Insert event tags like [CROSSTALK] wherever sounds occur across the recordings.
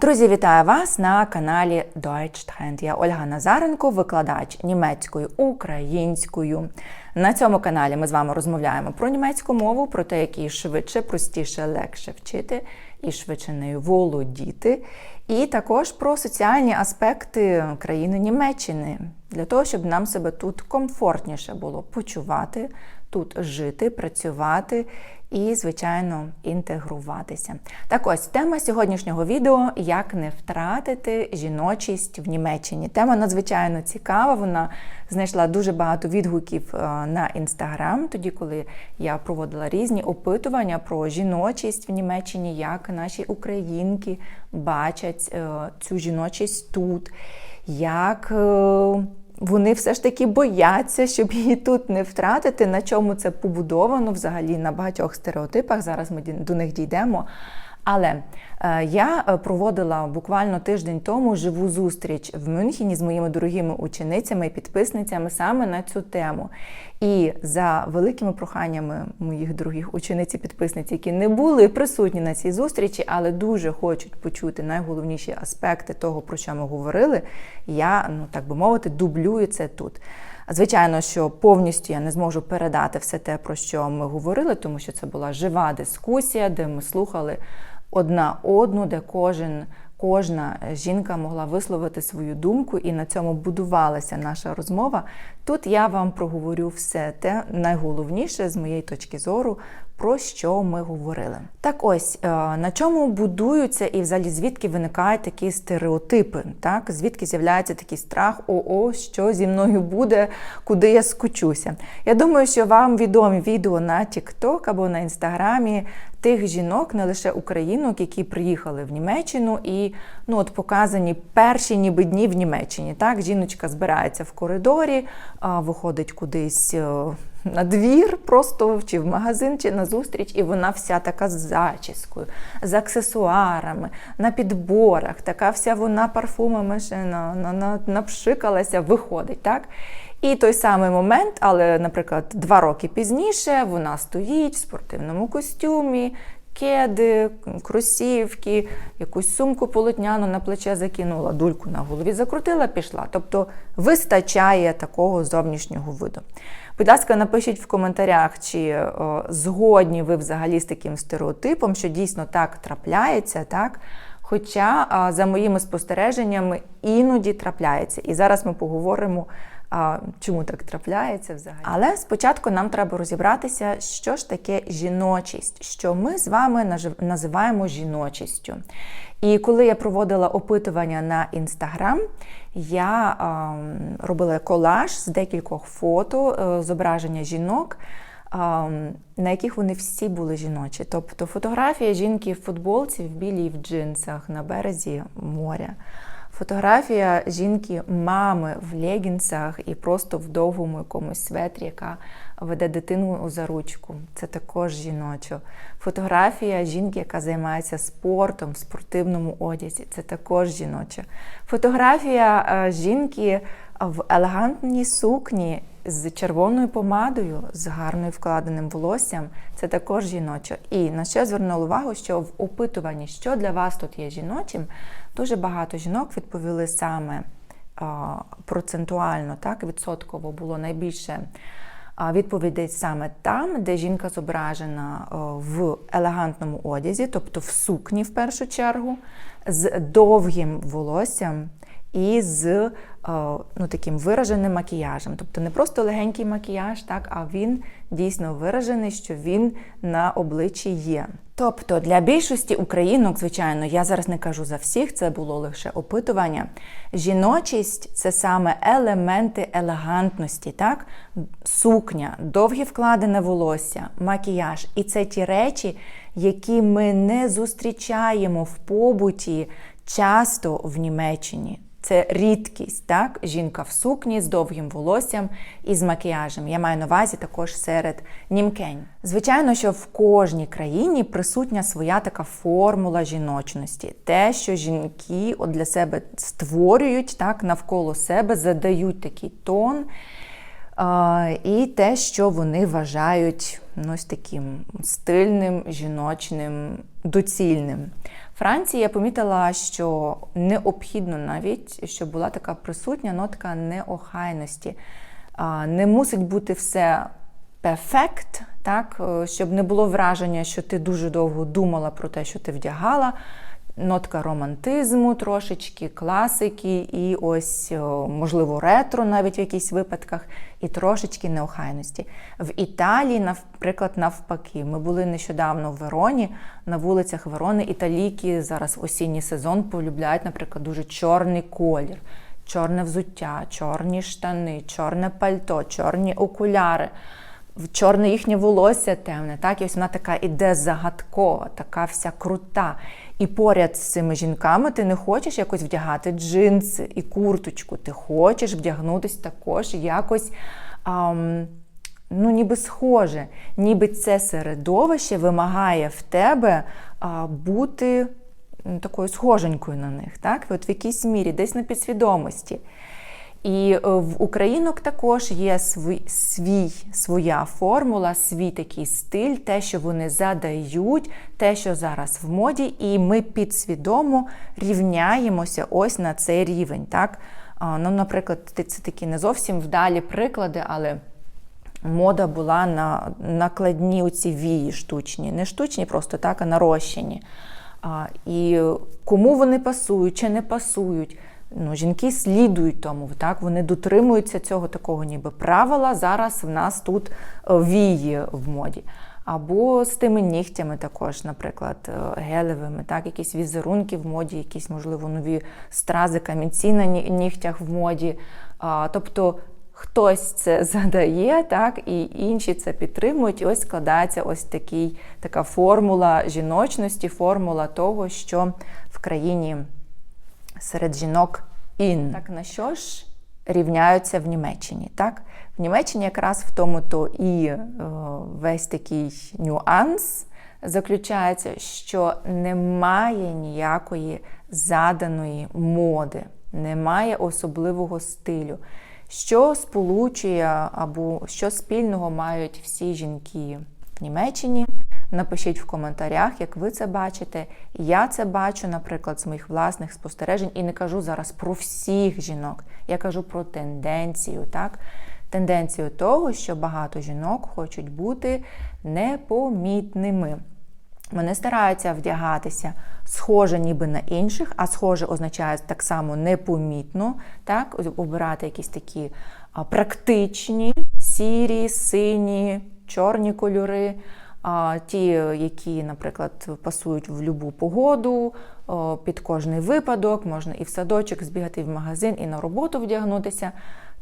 Друзі, вітаю вас на каналі Deutsch Trend. Я Ольга Назаренко, викладач німецькою, українською. На цьому каналі ми з вами розмовляємо про німецьку мову, про те, як її швидше, простіше, легше вчити і швидше нею володіти. І також про соціальні аспекти країни Німеччини для того, щоб нам себе тут комфортніше було почувати, тут жити, працювати і, звичайно, інтегруватися. Так ось тема сьогоднішнього відео як не втратити жіночість в Німеччині. Тема надзвичайно цікава. Вона знайшла дуже багато відгуків е, на інстаграм, тоді, коли я проводила різні опитування про жіночість в Німеччині, як наші українки бачать е, цю жіночість тут. як... Вони все ж таки бояться, щоб її тут не втратити. На чому це побудовано взагалі на багатьох стереотипах. Зараз ми до них дійдемо. Але е, я е, проводила буквально тиждень тому живу зустріч в Мюнхені з моїми дорогими ученицями і підписницями саме на цю тему. І за великими проханнями моїх дорогих учениць і підписниць, які не були присутні на цій зустрічі, але дуже хочуть почути найголовніші аспекти того, про що ми говорили, я, ну так би мовити, дублюю це тут. Звичайно, що повністю я не зможу передати все те, про що ми говорили, тому що це була жива дискусія, де ми слухали одна одну, де кожен. Кожна жінка могла висловити свою думку, і на цьому будувалася наша розмова. Тут я вам проговорю все те найголовніше з моєї точки зору, про що ми говорили. Так ось е, на чому будуються і взагалі звідки виникають такі стереотипи, так звідки з'являється такий страх, о, що зі мною буде, куди я скучуся. Я думаю, що вам відомі відео на TikTok або на інстаграмі тих жінок, не лише українок, які приїхали в Німеччину і ну от показані перші ніби дні в Німеччині. Так, жіночка збирається в коридорі, виходить кудись. Е, на двір, просто чи в магазин, чи на зустріч, і вона вся така з зачіскою, з аксесуарами, на підборах, така вся вона парфумами ще на, на, на, напшикалася, виходить. так? І той самий момент, але, наприклад, два роки пізніше вона стоїть в спортивному костюмі, кеди, кросівки, якусь сумку полотняну на плече закинула, дульку на голові закрутила, пішла. Тобто вистачає такого зовнішнього виду. Будь ласка, напишіть в коментарях, чи о, згодні ви взагалі з таким стереотипом, що дійсно так трапляється, так? Хоча, за моїми спостереженнями, іноді трапляється. І зараз ми поговоримо а, чому так трапляється взагалі. Але спочатку нам треба розібратися, що ж таке жіночість, що ми з вами називаємо жіночістю. І коли я проводила опитування на інстаграм, я а, робила колаж з декількох фото е, зображення жінок. На яких вони всі були жіночі. Тобто фотографія жінки в футболці, в білій в джинсах на березі моря. Фотографія жінки, мами в легінсах і просто в довгому якомусь светрі, яка веде дитину за ручку. Це також жіночо. Фотографія жінки, яка займається спортом в спортивному одязі. Це також жіноча. Фотографія е, жінки в елегантній сукні з червоною помадою, з гарною вкладеним волоссям. Це також жіночо. І на що звернула увагу, що в опитуванні, що для вас тут є жіночим. Дуже багато жінок відповіли саме процентуально, так, відсотково було найбільше відповідей саме там, де жінка зображена в елегантному одязі, тобто в сукні в першу чергу, з довгим волоссям і з ну, таким вираженим макіяжем. Тобто не просто легенький макіяж, так, а він дійсно виражений, що він на обличчі є. Тобто для більшості українок, звичайно, я зараз не кажу за всіх, це було лише опитування. Жіночість це саме елементи елегантності, так? сукня, довге вкладене волосся, макіяж. І це ті речі, які ми не зустрічаємо в побуті часто в Німеччині. Це рідкість, так? Жінка в сукні з довгим волоссям і з макіяжем. Я маю на увазі також серед німкень. Звичайно, що в кожній країні присутня своя така формула жіночності. Те, що жінки от для себе створюють так, навколо себе, задають такий тон. І те, що вони вважають ну, ось таким стильним, жіночним, доцільним. Франції я помітила, що необхідно навіть, щоб була така присутня нотка неохайності. Не мусить бути все перфект, так, е, щоб не було враження, що ти дуже довго думала про те, що ти вдягала. Нотка романтизму, трошечки, класики, і ось, можливо, ретро навіть в якихось випадках, і трошечки неохайності. В Італії, наприклад, навпаки, ми були нещодавно в Вероні, на вулицях Верони. Італійки зараз в осінній сезон полюбляють, наприклад, дуже чорний колір, чорне взуття, чорні штани, чорне пальто, чорні окуляри чорне їхнє волосся темне, так, і ось вона така іде загадкова, така вся крута. І поряд з цими жінками ти не хочеш якось вдягати джинси і курточку. Ти хочеш вдягнутися також якось. Ам, Ну, ніби схоже, ніби це середовище вимагає в тебе а, бути такою схоженькою на них, так? От в якійсь мірі, десь на підсвідомості. І е, в українок також є свій, свій, своя формула, свій такий стиль, те, що вони задають, те, що зараз в моді, і ми підсвідомо рівняємося ось на цей рівень. Так? Ну, Наприклад, це такі не зовсім вдалі приклади, але мода була на накладні оці вії штучні, не штучні, просто так, а нарощені. І кому вони пасують чи не пасують ну, жінки слідують тому, так вони дотримуються цього такого, ніби правила. Зараз в нас тут е, вії в моді. Або з тими нігтями також, наприклад, е, гелевими, так, якісь візерунки в моді, якісь, можливо, нові стрази, камінці на нігтях в моді. А, Тобто хтось це [LAUGHS] задає, так, і інші це підтримують. І ось складається ось такий, така формула жіночності, формула того, що в країні серед жінок ін. Так на що ж рівняються в Німеччині? Так? В Німеччині якраз в тому то і е, весь такий нюанс заключається, що немає ніякої заданої моди, немає особливого стилю. Що сполучує або що спільного мають всі жінки в Німеччині? Напишіть в коментарях, як ви це бачите. Я це бачу, наприклад, з моїх власних спостережень, і не кажу зараз про всіх жінок. Я кажу про тенденцію, так? Тенденцію того, що багато жінок хочуть бути непомітними. Вони стараються вдягатися схоже, ніби на інших, а схоже означає так само непомітно, так? обирати якісь такі практичні, сірі, сині, чорні кольори. А ті, які, наприклад, пасують в будь-яку погоду, під кожний випадок, можна і в садочок збігати, і в магазин, і на роботу вдягнутися.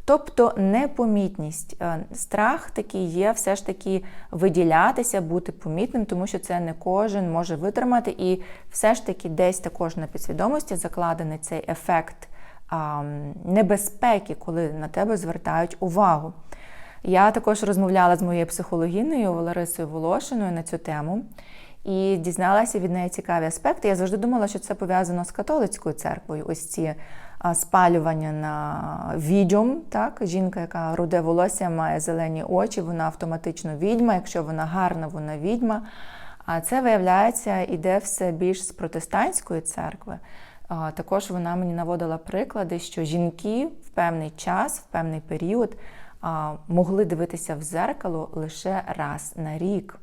Тобто непомітність. Е, страх такий є, все ж таки виділятися, бути помітним, тому що це не кожен може витримати. І все ж таки десь також на підсвідомості закладений цей ефект небезпеки, коли на тебе звертають увагу. Я також розмовляла з моєю психологіною Ларисою Волошиною на цю тему і дізналася від неї цікаві аспекти. Я завжди думала, що це пов'язано з католицькою церквою. Ось ці спалювання на відьом. Так? Жінка, яка руде волосся, має зелені очі, вона автоматично відьма. Якщо вона гарна, вона відьма. А це виявляється, іде все більш з протестантської церкви. Також вона мені наводила приклади, що жінки в певний час, в певний період могли дивитися в зеркало лише раз на рік.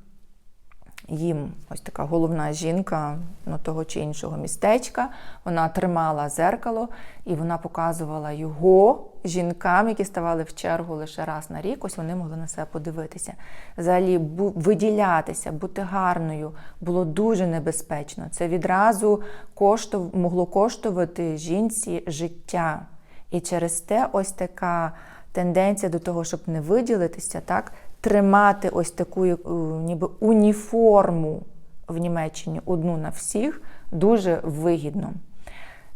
Їм ось така головна жінка ну, того чи іншого містечка. Вона тримала зеркало і вона показувала його жінкам, які ставали в чергу лише раз на рік. Ось вони могли на себе подивитися. Взагалі, виділятися, бути гарною було дуже небезпечно. Це відразу коштов... могло коштувати жінці життя. І через те ось така тенденція до того, щоб не виділитися, так, тримати ось таку е, ніби уніформу в Німеччині одну на всіх, дуже вигідно.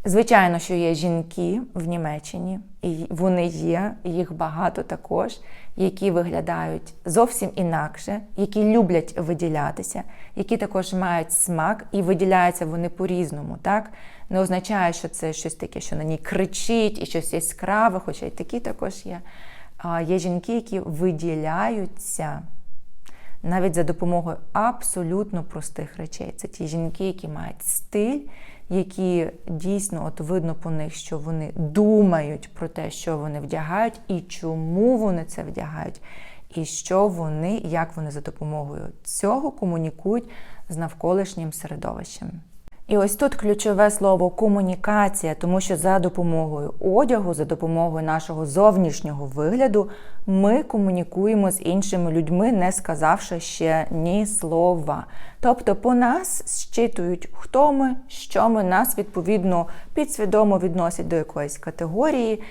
Звичайно, що є жінки в Німеччині, і вони є, їх багато також, які виглядають зовсім інакше, які люблять виділятися, які також мають смак і виділяються вони по-різному. так? Не означає, що це щось таке, що на ній кричить і щось яскраве, хоча й такі також є. Є жінки, які виділяються навіть за допомогою абсолютно простих речей. Це ті жінки, які мають стиль, які дійсно от видно по них, що вони думають про те, що вони вдягають, і чому вони це вдягають, і що вони, як вони за допомогою цього комунікують з навколишнім середовищем. І ось тут ключове слово комунікація, тому що за допомогою одягу, за допомогою нашого зовнішнього вигляду, ми комунікуємо з іншими людьми, не сказавши ще ні слова. Тобто по нас щитують, хто ми, що ми, нас відповідно підсвідомо відносять до якоїсь категорії.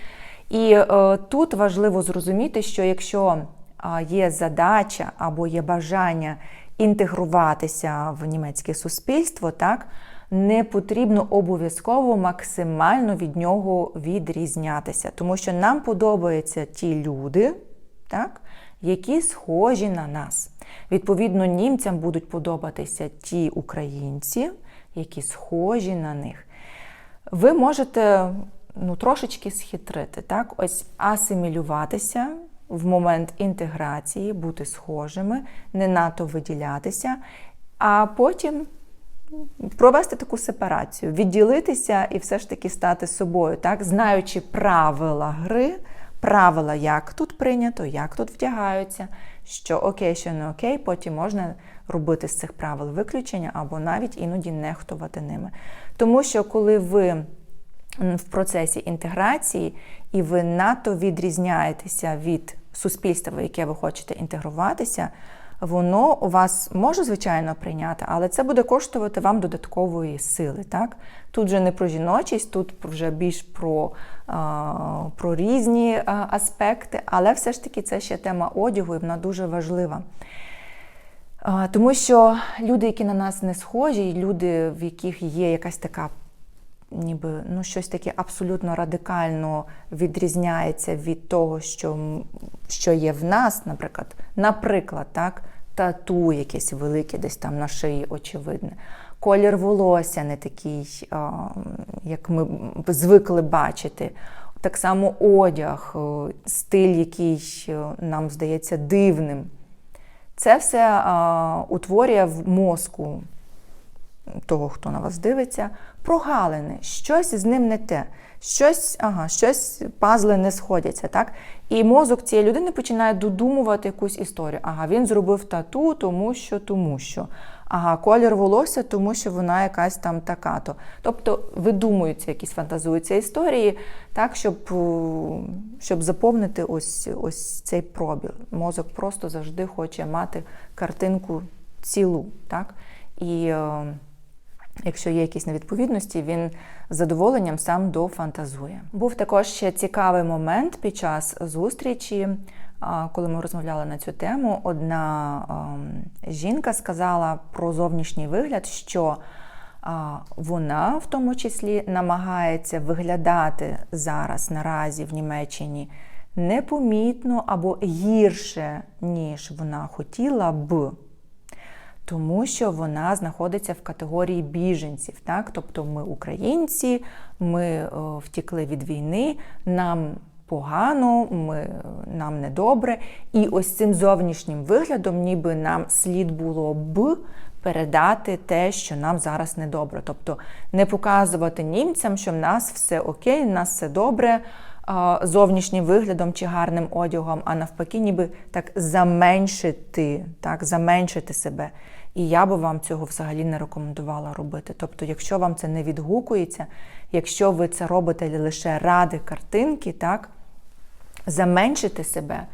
І е, тут важливо зрозуміти, що якщо є задача або є бажання інтегруватися в німецьке суспільство, так не потрібно обов'язково максимально від нього відрізнятися, тому що нам подобаються ті люди, так, які схожі на нас. Відповідно, німцям будуть подобатися ті українці, які схожі на них. Ви можете ну, трошечки схитрити, так? Ось асимілюватися в момент інтеграції, бути схожими, не надто виділятися, а потім провести таку сепарацію, відділитися і все ж таки стати собою, так? знаючи правила гри, правила, як тут прийнято, як тут вдягаються, що окей, що не окей, потім можна робити з цих правил виключення або навіть іноді нехтувати ними. Тому що коли ви в процесі інтеграції і ви надто відрізняєтеся від суспільства, в яке ви хочете інтегруватися, воно у вас може, звичайно, прийняти, але це буде коштувати вам додаткової сили. Так? Тут вже не про жіночість, тут вже більш про, про різні аспекти, але все ж таки це ще тема одягу, і вона дуже важлива. Тому що люди, які на нас не схожі, люди, в яких є якась така ніби ну, щось таке абсолютно радикально відрізняється від того, що що є в нас, наприклад, наприклад, так, тату якесь велике, десь там на шиї, очевидне. Колір волосся не такий, як ми звикли бачити. Так само одяг, стиль, який нам здається дивним. Це все утворює в мозку того, хто на вас дивиться, прогалини, щось з ним не те, щось, ага, щось пазли не сходяться. так? І мозок цієї людини починає додумувати якусь історію. Ага, він зробив тату, тому що, тому що. Ага, колір волосся, тому що вона якась там така-то. Тобто видумуються якісь фантазуються історії, так, щоб щоб заповнити ось ось цей пробіл. Мозок просто завжди хоче мати картинку цілу. так? І е, Якщо є якісь невідповідності, він з задоволенням сам дофантазує. Був також ще цікавий момент під час зустрічі, коли ми розмовляли на цю тему. Одна жінка сказала про зовнішній вигляд, що вона в тому числі намагається виглядати зараз наразі в Німеччині непомітно або гірше, ніж вона хотіла б тому що вона знаходиться в категорії біженців. Так? Тобто ми українці, ми е, втікли від війни, нам погано, ми, нам недобре. І ось цим зовнішнім виглядом, ніби нам слід було б. Передати те, що нам зараз недобре. Тобто не показувати німцям, що в нас все окей, в нас все добре зовнішнім виглядом чи гарним одягом, а навпаки, ніби так заменшити, так, заменшити себе. І я би вам цього взагалі не рекомендувала робити. Тобто, якщо вам це не відгукується, якщо ви це робите лише ради картинки, так, заменшити себе,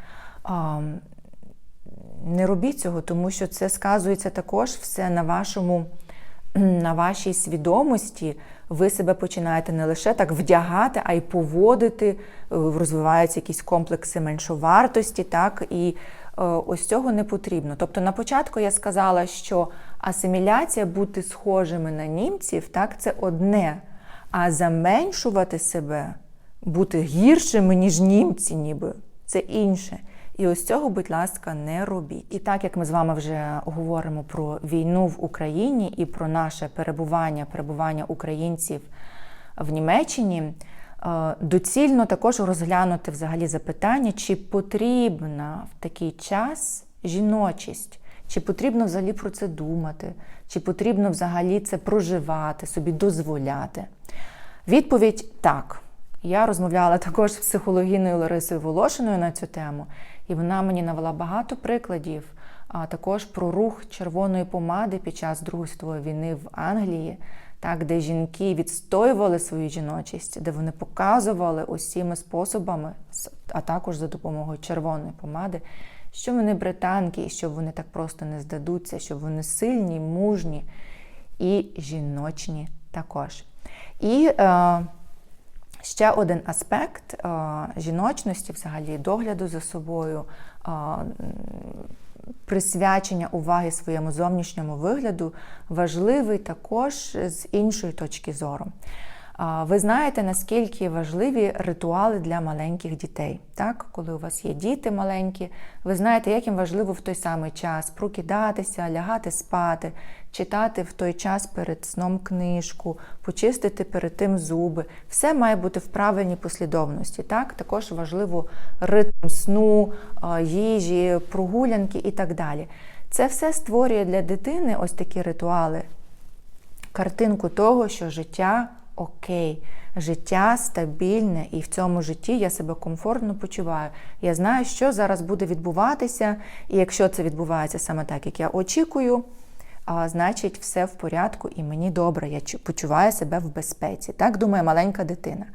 не робіть цього, тому що це сказується також все на вашому, [CLEARS THROAT] на вашій свідомості. Ви себе починаєте не лише так вдягати, а й поводити, розвиваються якісь комплекси меншовартості, так, і Е, ось цього не потрібно. Тобто на початку я сказала, що асиміляція бути схожими на німців, так, це одне, а заменшувати себе, бути гіршими, ніж німці, ніби це інше. І ось цього, будь ласка, не робіть. І так як ми з вами вже говоримо про війну в Україні і про наше перебування, перебування українців в Німеччині. Е, доцільно також розглянути взагалі запитання, чи потрібна в такий час жіночість, Чи потрібно взагалі про це думати, чи потрібно взагалі це проживати, собі дозволяти? Відповідь так. Я розмовляла [LAUGHS] також з психологіною Ларисою Волошиною на цю тему, і вона мені навела багато прикладів, а також про рух червоної помади під час Другої світової війни в Англії, так, де жінки відстоювали свою жіночість, де вони показували усіма способами, а також за допомогою червоної помади, що вони британки, і що вони так просто не здадуться, що вони сильні, мужні і жіночні також. І е, ще один аспект е, жіночності, взагалі, догляду за собою, е, присвячення уваги своєму зовнішньому вигляду важливий також з іншої точки зору. Ви знаєте, наскільки важливі ритуали для маленьких дітей. Так, Коли у вас є діти маленькі, ви знаєте, як їм важливо в той самий час прокидатися, лягати спати, читати в той час перед сном книжку, почистити перед тим зуби. Все має бути в правильній послідовності. Так? Також важливо ритм сну, їжі, прогулянки і так далі. Це все створює для дитини ось такі ритуали, картинку того, що життя окей, життя стабільне, і в цьому житті я себе комфортно почуваю. Я знаю, що зараз буде відбуватися, і якщо це відбувається саме так, як я очікую, а, значить, все в порядку і мені добре, я почуваю себе в безпеці. Так думає маленька дитина.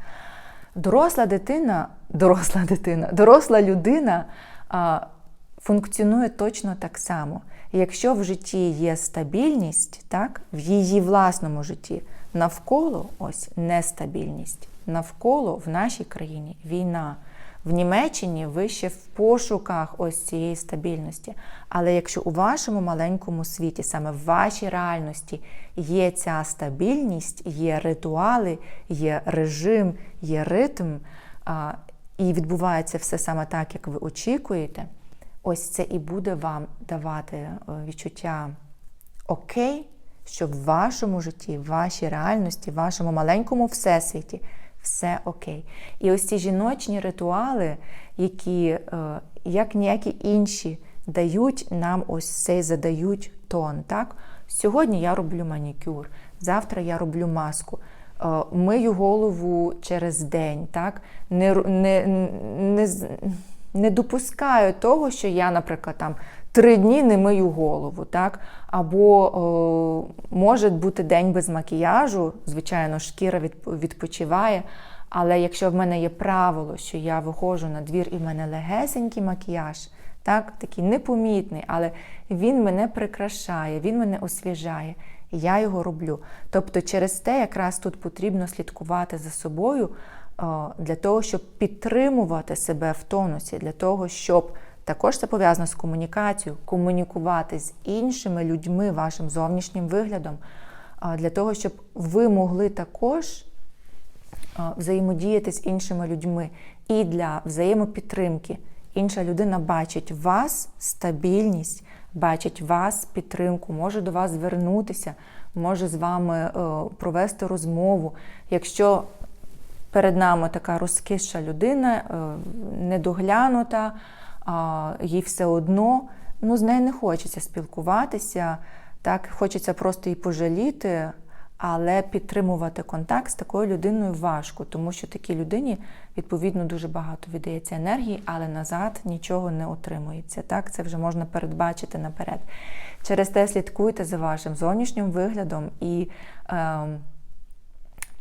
Доросла дитина, [LAUGHS] доросла дитина, доросла людина а, функціонує точно так само. І якщо в житті є стабільність, так, в її власному житті, Навколо ось нестабільність. Навколо в нашій країні війна. В Німеччині ви ще в пошуках ось цієї стабільності. Але якщо у вашому маленькому світі, саме в вашій реальності, є ця стабільність, є ритуали, є режим, є ритм, і відбувається все саме так, як ви очікуєте, ось це і буде вам давати е, відчуття окей що в вашому житті, в вашій реальності, в вашому маленькому всесвіті все окей. І ось ці жіночні ритуали, які, е, як ніякі інші, дають нам ось цей задають тон. Так? Сьогодні я роблю манікюр, завтра я роблю маску. Е, мию голову через день, так? Не не, не, не допускаю того, що я, наприклад, там три дні не мию голову, так? Або о, може бути день без макіяжу, звичайно, шкіра відпочиває. Але якщо в мене є правило, що я виходжу на двір і в мене легесенький макіяж, так, такий непомітний, але він мене прикрашає, він мене освіжає, і я його роблю. Тобто, через те, якраз тут потрібно слідкувати за собою для того, щоб підтримувати себе в тонусі, для того, щоб також це пов'язано з комунікацією, комунікувати з іншими людьми, вашим зовнішнім виглядом, для того, щоб ви могли також взаємодіяти з іншими людьми і для взаємопідтримки. Інша людина бачить вас стабільність, бачить вас підтримку, може до вас звернутися, може з вами е, провести розмову. Якщо перед нами така розкиша людина, е, недоглянута, їй все одно, ну, з нею не хочеться спілкуватися, так, хочеться просто її пожаліти, але підтримувати контакт з такою людиною важко, тому що такій людині, відповідно, дуже багато віддається енергії, але назад нічого не отримується. Так, Це вже можна передбачити наперед. Через те слідкуйте за вашим зовнішнім виглядом і е,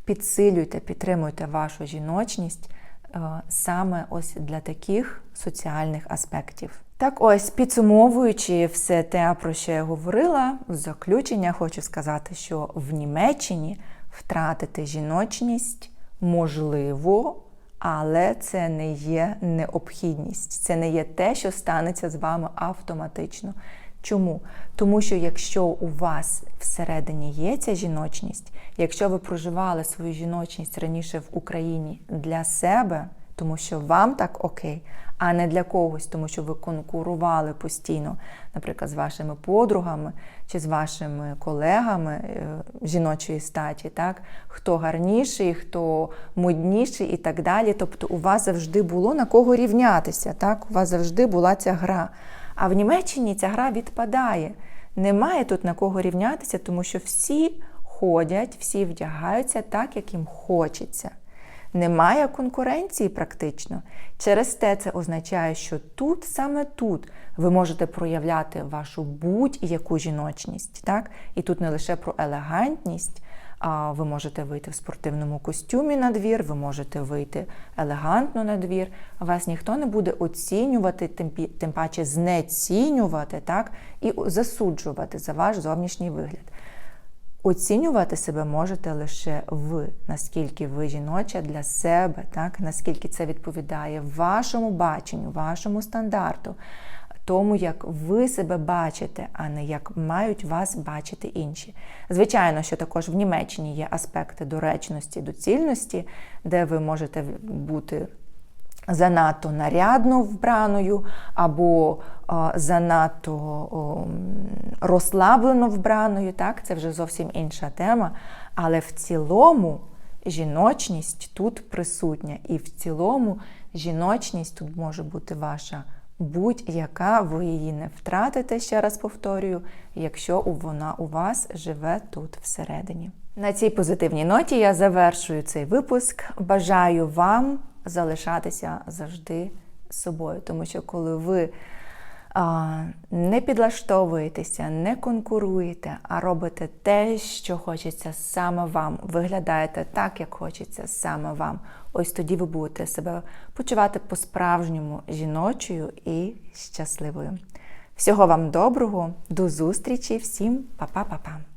підсилюйте, підтримуйте вашу жіночність. Е, саме ось для таких соціальних аспектів. Так, ось підсумовуючи все те, про що я говорила, в заключення хочу сказати, що в Німеччині втратити жіночність можливо, але це не є необхідність, це не є те, що станеться з вами автоматично. Чому? Тому що якщо у вас всередині є ця жіночність, якщо ви проживали свою жіночність раніше в Україні для себе, тому що вам так окей, а не для когось, тому що ви конкурували постійно, наприклад, з вашими подругами чи з вашими колегами е, жіночої статі, так? хто гарніший, хто модніший і так далі. Тобто у вас завжди було на кого рівнятися, так? у вас завжди була ця гра. А в Німеччині ця гра відпадає. Немає тут на кого рівнятися, тому що всі ходять, всі вдягаються так, як їм хочеться. Немає конкуренції практично. Через те це означає, що тут, саме тут, ви можете проявляти вашу будь-яку жіночність. Так? І тут не лише про елегантність, ви можете вийти в спортивному костюмі на двір, ви можете вийти елегантно на двір. Вас ніхто не буде оцінювати, тим, паче знецінювати так? і засуджувати за ваш зовнішній вигляд. Оцінювати себе можете лише ви, наскільки ви жіноча для себе, так? наскільки це відповідає вашому баченню, вашому стандарту, тому, як ви себе бачите, а не як мають вас бачити інші. Звичайно, що також в Німеччині є аспекти доречності, доцільності, де ви можете бути занадто нарядно вбраною або а, занадто о, розслаблено вбраною. Так, це вже зовсім інша тема. Але в цілому жіночність тут присутня, і в цілому жіночність тут може бути ваша будь-яка, ви її не втратите, ще раз повторюю, якщо вона у вас живе тут всередині. На цій позитивній ноті я завершую цей випуск. Бажаю вам залишатися завжди собою, тому що коли ви не підлаштовуєтеся, не конкуруєте, а робите те, що хочеться саме вам, виглядаєте так, як хочеться саме вам. Ось тоді ви будете себе почувати по-справжньому жіночою і щасливою. Всього вам доброго, до зустрічі, всім па-па-па-па!